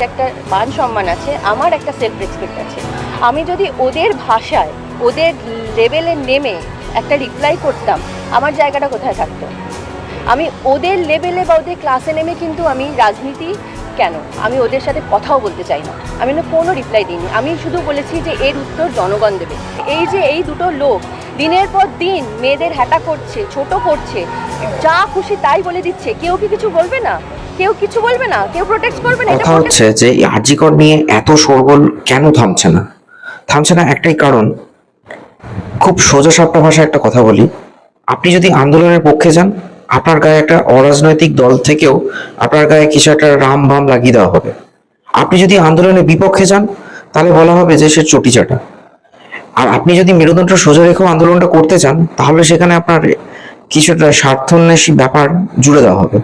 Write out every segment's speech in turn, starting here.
একটা মান সম্মান আছে, আমার একটা সেলফ রেসপেক্ট আছে। আমি যদি ওদের ভাষায়, ওদের লেভেলে নেমে একটা রিপ্লাই করতাম, আমার জায়গাটা কোথায় থাকতো? আমি ওদের লেভেলে বা ওদের ক্লাসে নেমে কিন্তু আমি রাজনীতি কেন? আমি ওদের সাথে কথাও বলতে চাই না। আমি না কোনো রিপ্লাই দিইনি। আমি শুধু বলেছি যে এর উত্তর জনগণ দেবে। এই যে এই দুটো লোক দিনের পর দিন মেয়েদের হ্যাটা করছে, ছোট করছে, যা খুশি তাই বলে দিচ্ছে। কেউ কি কিছু বলবে না? কেউ কিছু বলবে না কেউ প্রোটেক্ট করবে না কথা হচ্ছে যে এই আরজিকর নিয়ে এত শোরগোল কেন থামছে না? থামছে না একটাই কারণ খুব সোজা সাপটা ভাষায় একটা কথা বলি। আপনি যদি আন্দোলনের পক্ষে যান আপনার গায়ে একটা অরাজনৈতিক দল থেকেও আপনার গায়ে কিছু একটা রাম বাম লাগিয়ে দেওয়া হবে। আপনি যদি আন্দোলনের বিপক্ষে যান তাহলে বলা হবে যে সে চটি চাটা আর আপনি যদি মেরুদণ্ড সোজা রেখেও আন্দোলনটা করতে চান তাহলে সেখানে আপনার কিছুটা স্বার্থন্বেষী ব্যাপার জুড়ে দেওয়া হবে।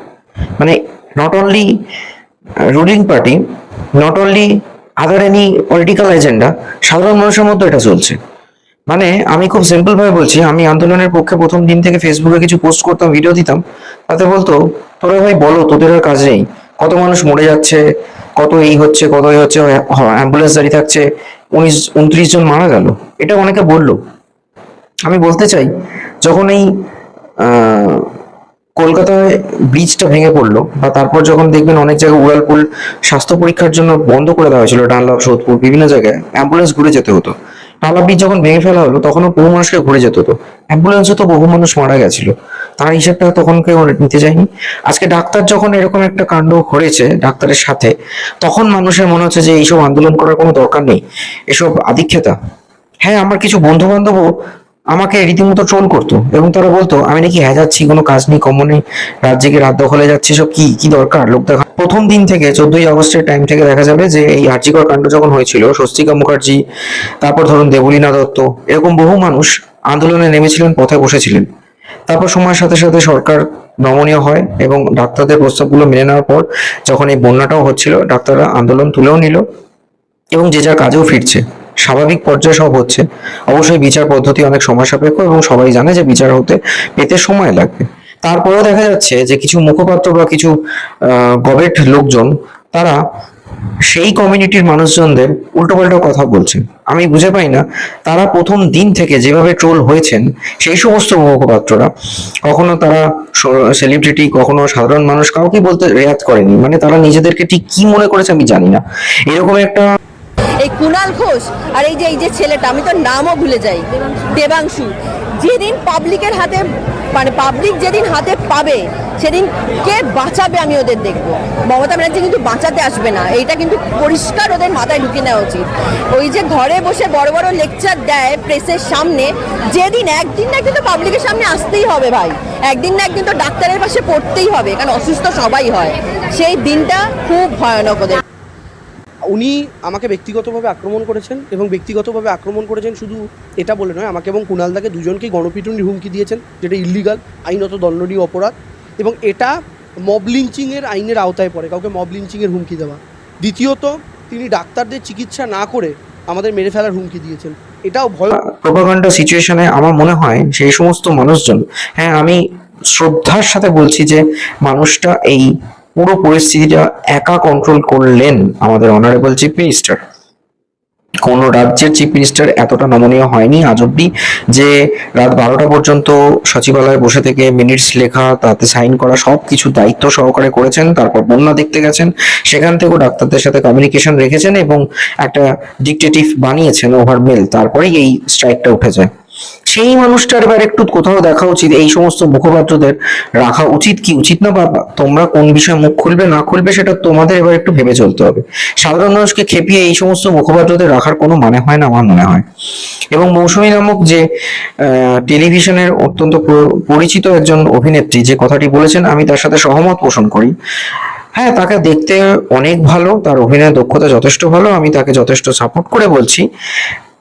মানে not only ruling party not only other any political agenda সাধারণ মানুষের মধ্যে এটা চলছে। মানে আমি খুব সিম্পল ভাবে বলছি, আমি আন্দোলনের পক্ষে প্রথম দিন থেকে ফেসবুকে কিছু পোস্ট করতাম ভিডিও দিতাম, তাতে বলতো, তোরা ভাই বলো, তোদের আর কাজ নেই। কত মানুষ মরে যাচ্ছে, কত এই হচ্ছে, কত এই হচ্ছে অ্যাম্বুলেন্স দাঁড়িয়ে থাকছে, উনিশ, উনত্রিশ জন মারা গেল। এটা অনেকে বলল। আমি বলতে চাই, যখন এই কলকাতায় ব্রিজটা ভেঙে পড়ল, বা তারপর যখন দেখবেন অনেক জায়গায় উড়ালপুল স্বাস্থ্য পরীক্ষার জন্য বন্ধ করে দেওয়া হয়েছিল ডানলপ সোদপুর, বিভিন্ন জায়গায়, অ্যাম্বুলেন্স ঘুরে যেতে হতো। টালা ব্রিজ যখন ভেঙে ফেলা হলো, তখনও বহু মানুষকে ঘুরে যেতে হতো। অ্যাম্বুলেন্সে তো বহু মানুষ মারা গেছিল। তার হিসাবটা তখন কেউ নিতে যায়নি আজকে ডাক্তার যখন এরকম একটা কাণ্ড ঘটেছে ডাক্তারের সাথে, তখন মানুষের মনে হচ্ছে যে এইসব আন্দোলন করার কোনো দরকার নেই। এসব আধিক্ষেতা হ্যাঁ আমার কিছু বন্ধু বান্ধবও আমাকে রীতিমতো ট্রোল করতো এবং তারা বলতো, আমি নাকি হ্যাঁ যাচ্ছি, কোনো কাজ নেই, কম নেই গিয়ে রাত দখলে যাচ্ছে, সব কি কি দরকার? লোক দেখা প্রথম দিন থেকে, চোদ্দই আগস্টের টাইম থেকে দেখা যাবে যে এই আর্যিকর কাণ্ড যখন হয়েছিল, স্বস্তিকা মুখার্জি, তারপর ধরুন দেবলীনা দত্ত, এরকম বহু মানুষ আন্দোলনে নেমেছিলেন, পথে বসেছিলেন। তারপর সময়ের সাথে সাথে সরকার নমনীয় হয় এবং ডাক্তারদের প্রস্তাবগুলো মেনে নেওয়ার পর যখন এই বন্যাটাও হচ্ছিল, ডাক্তাররা আন্দোলন তুলেও নিল এবং যে যার কাজেও ফিরছে। স্বাভাবিক পর্যায়ে সব হচ্ছে। অবশ্যই বিচার পদ্ধতি অনেক সময় সাপেক্ষ এবং সবাই জানে যে বিচার হতে, পেতে সময় লাগবে। তারপরেও দেখা যাচ্ছে যে কিছু মুখপাত্র বা কিছু গভেট লোকজন, তারা সেই কমিউনিটির মানুষজনদের উল্টো উল্টোপাল্টা কথা বলছেন আমি বুঝে পাই না, তারা প্রথম দিন থেকে যেভাবে ট্রোল হয়েছেন, সেই সমস্ত মুখপাত্ররা, কখনো তারা সেলিব্রিটি কখনো সাধারণ মানুষ কাউকে বলতে রেয়াত করেনি। মানে তারা নিজেদেরকে ঠিক কি মনে করেছে আমি জানি না। এরকম একটা এই কুনাল ঘোষ আর এই যে এই যে ছেলেটা, আমি তো নামও ভুলে যাই, দেবাংশু। যেদিন পাবলিকের হাতে মানে পাবলিক যেদিন হাতে পাবে, সেদিন কে বাঁচাবে আমি ওদের দেখব। মমতা ব্যানার্জি কিন্তু বাঁচাতে আসবে না, এইটা কিন্তু পরিষ্কার ওদের মাথায় ঢুকিয়ে নেওয়া উচিত। ওই যে ঘরে বসে বড় বড় লেকচার দেয় প্রেসের সামনে, যেদিন, একদিন না একদিন তো পাবলিকের সামনে আসতেই হবে ভাই। একদিন না একদিন তো ডাক্তারের পাশে পড়তেই হবে, কারণ অসুস্থ সবাই হয়। সেই দিনটা খুব ভয়ানক ওদের উনি আমাকে ব্যক্তিগতভাবে আক্রমণ করেছেন এবং ব্যক্তিগতভাবে আক্রমণ করেছেন শুধু এটা বলে নয়, আমাকে এবং কুণালদাকে দুজনকেই গণপিটুনির হুমকি দিয়েছেন, যেটা ইলিগাল আইনত দণ্ডনীয় অপরাধ। এবং এটা মব লিঞ্চিংয়ের আইনের আওতায় পড়ে, কাউকে মব লিঞ্চিংয়ের হুমকি দেওয়া। দ্বিতীয়ত, তিনি ডাক্তারদের চিকিৎসা না করে আমাদের মেরে ফেলার হুমকি দিয়েছেন। এটাও ভয় প্রোপাগান্ডা সিচুয়েশনে আমার মনে হয় সেই সমস্ত মানুষজন হ্যাঁ আমি শ্রদ্ধার সাথে বলছি যে মানুষটা এই পুরো পরিস্থিতিটা একা কন্ট্রোল করলেন আমাদের অনারেবল চিফ মিনিস্টার কোন রাজ্যের চিফ মিনিস্টার এতটা নমনীয় হয়নি আজ অব্দি যে রাত বারোটা পর্যন্ত সচিবালয়ে বসে থেকে মিনিটস লেখা, তাতে সাইন করা সব কিছু দায়িত্ব সহকারে করেছেন, তারপর বন্যা দেখতে গেছেন, সেখান থেকেও ডাক্তারদের সাথে কমিউনিকেশন রেখেছেন এবং একটা ডিকটেটিভ বানিয়েছেন ওভার মেল তারপরেই এই স্ট্রাইকটা উঠে যায়। সেই মানুষটার এবার একটু কোথাও দেখা উচিত, এই সমস্ত মুখপাত্রদের রাখা উচিত কি উচিত না বাবা? তোমরা কোন বিষয়ে মুখ খুলবে না খুলবে সেটা তোমাদের এবার একটু ভেবে চলতে হবে। সাধারণ মানুষকে খেপিয়ে এই সমস্ত মুখপাত্রদের রাখার কোনো মানে হয় না আমার মনে হয়। এবং মৌসুমী নামক যে টেলিভিশনের অত্যন্ত পরিচিত একজন অভিনেত্রী যে কথাটি বলেছেন, আমি তার সাথে সহমত পোষণ করি। হ্যাঁ তাকে দেখতে অনেক ভালো, তার অভিনয়ের দক্ষতা যথেষ্ট ভালো, আমি তাকে যথেষ্ট সাপোর্ট করে বলছি।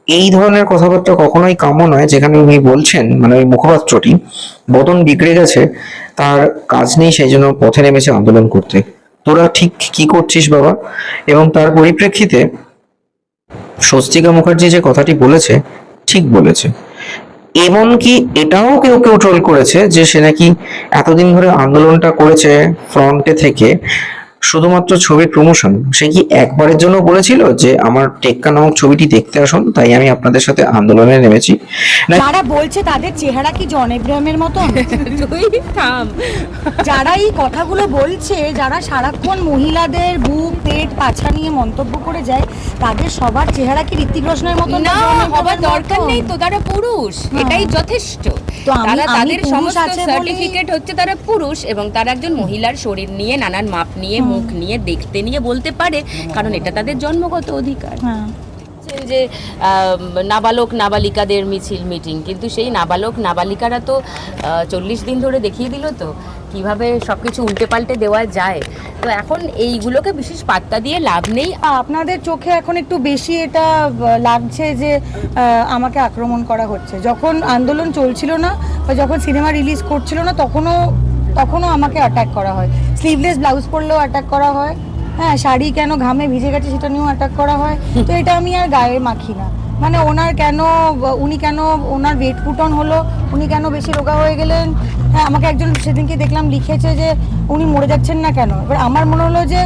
এই ধরনের কথাবার্তা কখনোই কাম্য নয়, যেখানে উনি বলছেন মানে ওই মুখপাত্রটি, বদন বিগড়ে গেছে, তার কাজ নেই সেই জন্য পথে নেমেছে আন্দোলন করতে। তোরা ঠিক কি করছিস বাবা? এবং তার পরিপ্রেক্ষিতে স্বস্তিকা মুখার্জি যে কথাটি বলেছে, ঠিক বলেছে। এমনকি এটাও কেউ কেউ ট্রোল করেছে যে সে নাকি এতদিন ধরে আন্দোলনটা করেছে ফ্রন্টে থেকে। শুধুমাত্র ছবির প্রমোশন সে কি একবারের জন্য বলেছিল যে আমার টেক্কা নামক ছবিটি দেখতে আসুন? তাই আমি আপনাদের সাথে আন্দোলনে নেমেছি। যারা বলছে তাদের চেহারা কি জন এব্রাহামের তুই থাম। যারা এই কথাগুলো বলছে যারা সারাক্ষণ মহিলাদের বুক পেট পাছা নিয়ে মন্তব্য করে যায় তাদের সবার চেহারা কি ঋত্বিক রোশনের মতন না হবার দরকার নেই তো তারা পুরুষ এটাই যথেষ্ট। তো আমি- তারা তাদের পুরুষ সমস্ত সার্টিফিকেট হচ্ছে তারা পুরুষ এবং তারা একজন মহিলার শরীর নিয়ে নানান মাপ নিয়ে মুখ নিয়ে দেখতে নিয়ে বলতে পারে কারণ এটা তাদের জন্মগত অধিকার। হ্যাঁ। যে নাবালক নাবালিকাদের মিছিল মিটিং কিন্তু সেই নাবালক নাবালিকারা তো চল্লিশ দিন ধরে দেখিয়ে দিল তো কীভাবে সব কিছু উল্টে পাল্টে দেওয়া যায়। তো এখন এইগুলোকে বিশেষ পাত্তা দিয়ে লাভ নেই। আপনাদের চোখে এখন একটু বেশি এটা লাগছে যে আমাকে আক্রমণ করা হচ্ছে। যখন আন্দোলন চলছিল না বা যখন সিনেমা রিলিজ করছিল না তখনও তখনও আমাকে অ্যাটাক করা হয়। স্লিভলেস ব্লাউজ পরলেও অ্যাটাক করা হয়। হ্যাঁ শাড়ি কেন ঘামে ভিজে গেছে সেটা নিয়েও অ্যাটাক করা হয়। তো এটা আমি আর গায়ে মাখি না। মানে ওনার কেন উনি কেন ওনার ওয়েট পুটন হলো উনি কেন বেশি রোগা হয়ে গেলেন? হ্যাঁ আমাকে একজন সেদিনকে দেখলাম লিখেছে যে উনি মরে যাচ্ছেন না কেন? এবার আমার মনে হলো যে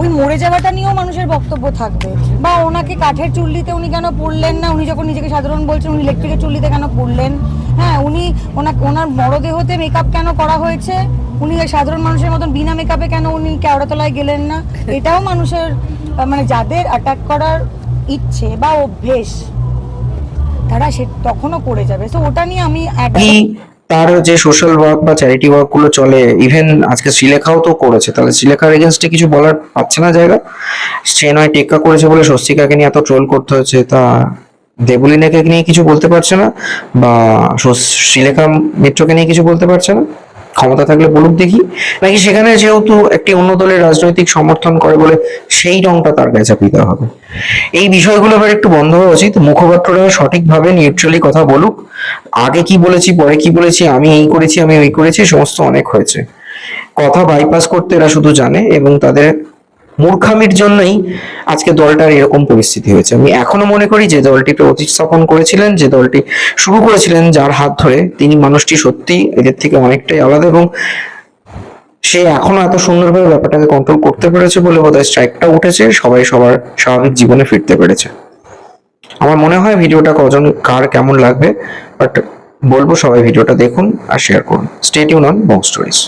ওই মরে যাওয়াটা নিয়েও মানুষের বক্তব্য থাকবে। বা ওনাকে কাঠের চুল্লিতে উনি কেন পড়লেন না? উনি যখন নিজেকে সাধারণ বলছেন উনি ইলেকট্রিকের চুল্লিতে কেন পড়লেন? হ্যাঁ উনি ওনাকে ওনার মরদেহতে মেকআপ কেন করা হয়েছে? উনি সাধারণ মানুষের মতন বিনা মেকআপে কেন উনি কেওড়াতলায় গেলেন না? এটাও মানুষের মানে যাদের অ্যাটাক করার ইচ্ছে বা অভ্যেস, তারা সে তখনও করে যাবে। তো ওটা নিয়ে আমি তার যে সোশ্যাল ওয়ার্ক বা চ্যারিটি ওয়ার্কগুলো চলে ইভেন আজকে শ্রীলেখাও তো করেছে, তাহলে শ্রীলেখার এগেনস্টে কিছু বলার পাচ্ছে না জায়গা? সে নয় টেক্কা করেছে বলে স্বস্তিকাকে নিয়ে এত ট্রোল করতে হয়েছে তা দেবলিনাকে নিয়ে কিছু বলতে পারছে না বা শ্রীলেখা মিত্রকে নিয়ে কিছু বলতে পারছে না? ক্ষমতা থাকলে বলুক দেখি। নাকি সেখানে যেহেতু একটি অন্য দলের রাজনৈতিক সমর্থন করে বলে সেই রংটা তার চাপিয়ে দেওয়া হবে? এই বিষয়গুলো এবার একটু বন্ধ হওয়া উচিত। মুখপাত্ররা সঠিকভাবে নিউট্রালি কথা বলুক। আগে কি বলেছি, পরে কি বলেছি, আমি এই করেছি, আমি ওই করেছি, সমস্ত অনেক হয়েছে। কথা বাইপাস করতে এরা শুধু জানে এবং তাদের মূর্খামির জন্যই আজকে দলটার এরকম পরিস্থিতি হয়েছে। আমি এখনও মনে করি যে দলটি প্রতিস্থাপন করেছিলেন, যে দলটি শুরু করেছিলেন যার হাত ধরে তিনি মানুষটি সত্যি এদের থেকে অনেকটাই আলাদা এবং সে এখনও এত সুন্দরভাবে ব্যাপারটাকে কন্ট্রোল করতে পেরেছে বলে বোধহয় স্ট্রাইকটা উঠেছে, সবাই সবার স্বাভাবিক জীবনে ফিরতে পেরেছে। আমার মনে হয় ভিডিওটা কজন, কার কেমন লাগবে বাট বলব সবাই ভিডিওটা দেখুন আর শেয়ার করুন। স্টেট ইউন অন বং স্টোরিজ